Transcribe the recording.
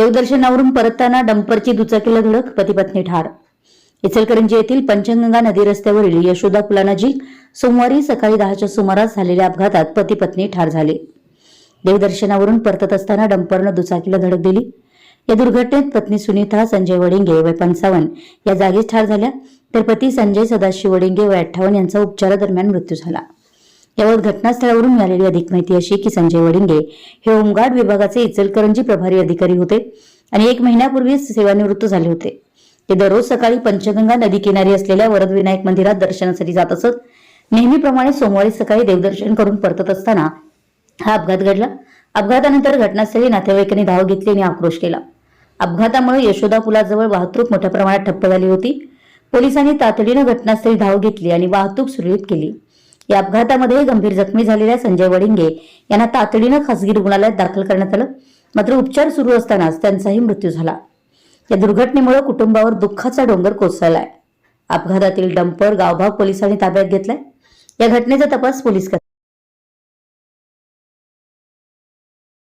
देवदर्शनावरून परतताना डंपरची दुचाकीला धडक पती पत्नी ठार. इचलकरंजी येथील पंचगंगा नदी रस्त्यावरील यशोदा पुलानजीक सोमवारी सकाळी दहाच्या सुमारास झालेल्या अपघातात पती पत्नी ठार झाले. देवदर्शनावरून परतत असताना डंपरनं दुचाकीला धडक दिली. या दुर्घटनेत पत्नी सुनीता संजय वडिंगे वय पंचावन्न या जागीच ठार झाल्या. तर पती संजय सदाशिव वडिंगे वय अठ्ठावन्न यांचा उपचारादरम्यान मृत्यू झाला. यावर घटनास्थळावरून मिळालेली अधिक माहिती अशी की संजय वडिंगे हे होमगार्ड विभागाचे इचलकरंजी प्रभारी अधिकारी होते आणि एक महिन्यापूर्वीच सेवानिवृत्त झाले होते. ते दररोज सकाळी पंचगंगा नदी किनारी असलेल्या वरदविनायक मंदिरात दर्शनासाठी जात असत. नेहमीप्रमाणे सोमवारी सकाळी देवदर्शन करून परतत असताना हा अपघात घडला. अपघातानंतर घटनास्थळी नातेवाईकांनी धाव घेतली आणि आक्रोश केला. अपघातामुळे यशोदा पुलाजवळ वाहतूक मोठ्या प्रमाणात ठप्प झाली होती. पोलिसांनी तातडीनं घटनास्थळी धाव घेतली आणि वाहतूक सुरळीत केली. या अपघातामध्ये गंभीर जखमी झालेल्या संजय वडिंगे यांना तातडीनं खासगी रुग्णालयात दाखल करण्यात आलं. मात्र उपचार सुरू असतानाच त्यांचाही मृत्यू झाला. या दुर्घटनेमुळे कुटुंबावर दुःखाचा डोंगर कोसळलाय. अपघातातील डंपर गावभाग पोलिसांनी ताब्यात घेतलाय. या घटनेचा तपास पोलीस करतात.